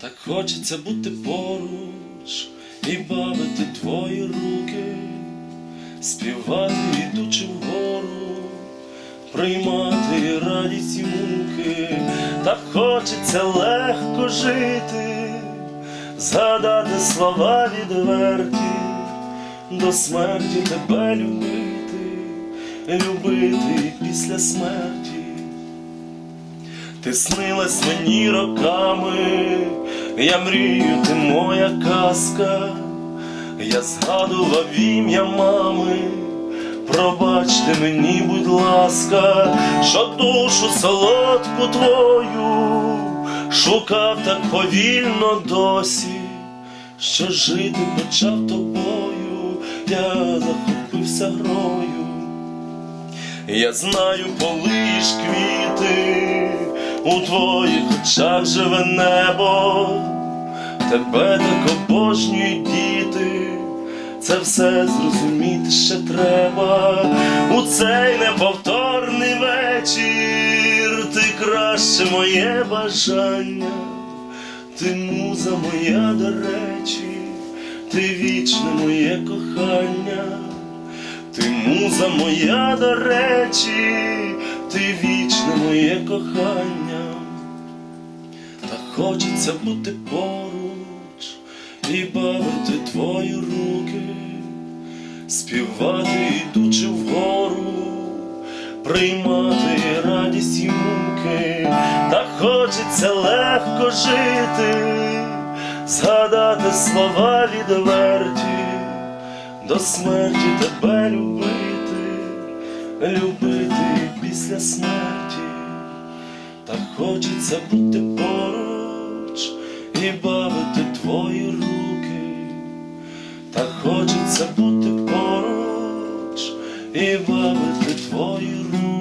Так хочеться бути поруч і бавити твої руки, співати, ідучи вгору, приймати радість і муки, так хочеться легко жити, згадати слова відверті, до смерті тебе любити, любити після смерті. Ти снилась мені роками, я мрію, ти моя казка, я згадував ім'я мами, пробачте мені, будь ласка, що душу солодку твою шукав так повільно досі, що жити почав тобою, я захопився грою. Я знаю, полиш квіти, у твоїх очах живе небо, тебе так обожнюють діти, це все зрозуміти ще треба. У цей неповторний вечір, ти краще моє бажання, ти муза моя до речі, ти вічне моє кохання. Ти муза моя до речі, ти вічне моє кохання, та хочеться бути поруч і бавити твої руки, співати, ідучи вгору, приймати радість і муки, та хочеться легко жити, згадати слова відверті до смерті тебе любити, любити після смерті, та хочеться бути поруч і бавити твої руки, та хочеться бути поруч і бавити твої руки.